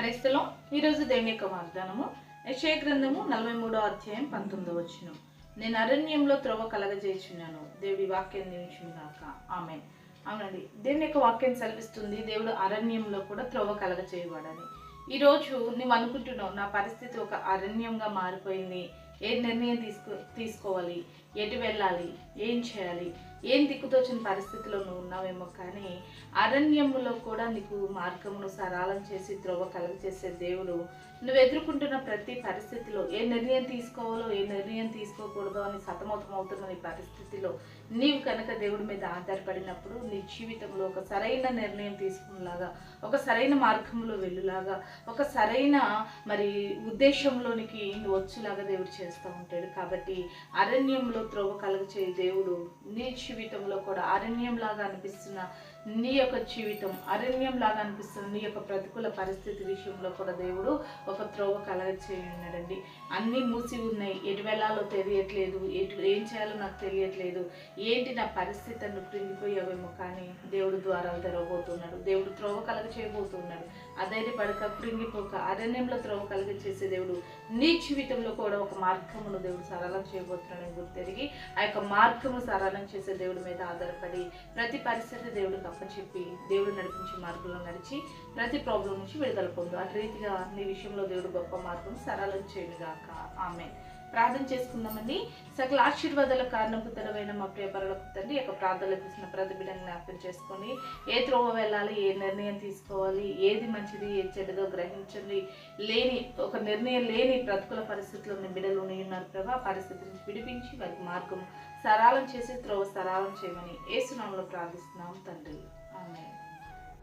క్రైస్తలం. ఈరోజు దేవుని యొక్క వాగ్దానము. యశయ గ్రంథము నలభై మూడో అధ్యాయం పంతొమ్మిదో వచ్చిన నేను అరణ్యంలో త్రోవ కలగజేయుచున్నాను. దేవుడి వాక్యం దీవించుగాక ఆమె అవునండి. దేవుని యొక్క వాక్యం సెలవిస్తుంది దేవుడు అరణ్యంలో కూడా త్రోవ కలగజేయవాడని ఈరోజు నువ్వు అనుకుంటున్నావు నా పరిస్థితి ఒక అరణ్యంగా మారిపోయింది. ఏ నిర్ణయం తీసుకో తీసుకోవాలి? ఎటు వెళ్ళాలి? ఏం చేయాలి? ఏం దిక్కుతోచిన పరిస్థితిలో నువ్వు ఉన్నావేమో కానీ అరణ్యములో కూడా నీకు మార్గమును సరళం చేసి ద్రోవ కలుగ చేసే దేవుడు నువ్వు ఎదుర్కొంటున్న ప్రతి పరిస్థితిలో ఏ నిర్ణయం తీసుకోవాలో ఏ నిర్ణయం తీసుకోకూడదో అని సతమతమవుతున్న నీ పరిస్థితిలో నీవు కనుక దేవుడి మీద ఆధారపడినప్పుడు నీ జీవితంలో ఒక సరైన నిర్ణయం తీసుకునేలాగా ఒక సరైన మార్గంలో వెళ్ళులాగా ఒక సరైన మరి ఉద్దేశంలోనికి నువ్వు వచ్చేలాగా దేవుడు చేస్తూ ఉంటాడు. కాబట్టి అరణ్యంలో త్రోవ కలుగ దేవుడు. నీ జీవితంలో కూడా అరణ్యంలాగా అనిపిస్తున్న నీ యొక్క జీవితం అరణ్యం లాగా అనిపిస్తుంది. నీ యొక్క ప్రతికూల పరిస్థితి విషయంలో కూడా దేవుడు ఒక త్రోవ కలగ చేయున్నాడండి అన్నీ మూసి ఉన్నాయి. ఎటు వెళ్ళాలో తెలియట్లేదు. ఎటు ఏం చేయాలో నాకు తెలియట్లేదు. ఏంటి నా పరిస్థితి అన్ను కృంగిపోయావేమో కానీ దేవుడు ద్వారాలు తెరవబోతున్నాడు. దేవుడు త్రోవ కలగ చేయబోతున్నాడు అధైర్యపడక కృంగిపోక అరణ్యంలో త్రోవ కలగ చేసే దేవుడు నీ జీవితంలో కూడా ఒక మార్గమును దేవుడు సరళం చేయబోతున్నాడు గుర్తెరిగి ఆ యొక్క మార్గము సరళం చేసే దేవుడి మీద ఆధారపడి ప్రతి పరిస్థితి దేవుడు అప్పచెప్పి దేవుడు నడిపించే మార్గంలో నడిచి ప్రతి ప్రాబ్లం నుంచి విడుదల పొందు. అటు రీతిగా నీ విషయంలో దేవుడు గొప్ప మార్గం సరళం చేయనుగాక. ఆమె ప్రార్థన చేసుకుందామండి. సకల ఆశీర్వాదాల కారణం మా ప్రియ తండ్రి యొక్క ప్రార్థనలు తీసిన ప్రతి బిడ్డను జ్ఞాపకం చేసుకొని ఏ త్రోవ వెళ్ళాలి ఏ నిర్ణయం తీసుకోవాలి ఏది మంచిది ఏది చెడ్డదో గ్రహించండి. లేని ఒక నిర్ణయం లేని ప్రతికూల పరిస్థితుల్లో ఉన్న బిడ్డలు ఉన్నారు ప్రభా. ఆ పరిస్థితి నుంచి విడిపించి వారికి మార్గం సరళం చేసి త్రోవ సరళం చేయమని ఏసునామంలో ప్రార్థిస్తున్నాం తండ్రి. ఆమె